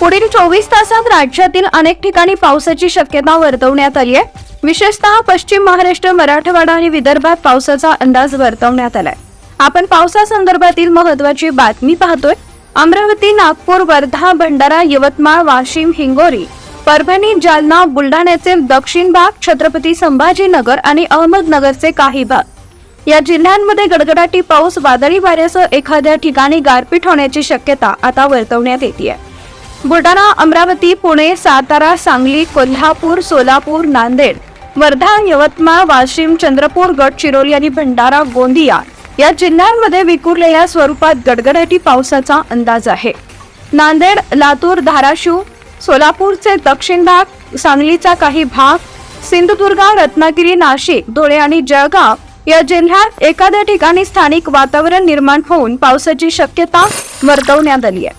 पुढील चोवीस तासात राज्यातील अनेक ठिकाणी पावसाची शक्यता वर्तवण्यात आली आहे. विशेषतः पश्चिम महाराष्ट्र मराठवाडा आणि विदर्भात पावसाचा अंदाज वर्तवण्यात आलाय. आपण पावसासंदर्भातील महत्वाची बातमी पाहतोय. अमरावती नागपूर वर्धा भंडारा यवतमाळ वाशिम हिंगोरी परभणी जालना बुलढाण्याचे दक्षिण भाग छत्रपती संभाजीनगर आणि अहमदनगरचे काही भाग. या जिल्ह्यांमध्ये गडगडाटी पाऊस वादळी वाऱ्यासह एखाद्या ठिकाणी गारपीट होण्याची शक्यता आता वर्तवण्यात येते आहे बुलढाणा अमरावती पुणे सातारा सांगली कोल्हापूर सोलापूर नांदेड वर्धा यवतमाळ वाशिम चंद्रपूर गडचिरोली आणि भंडारा गोंदिया या जिल्ह्यांमध्ये विखुरलेल्या स्वरूपात गडगडाटी पावसाचा अंदाज आहे. नांदेड लातूर धाराशिव सोलापूरचे दक्षिण भाग सांगलीचा काही भाग सिंधुदुर्ग रत्नागिरी नाशिक धुळे आणि जळगाव या जिल्ह्यात एखाद्या ठिकाणी स्थानिक वातावरण निर्माण होऊन पावसाची शक्यता वर्तवण्यात आली आहे.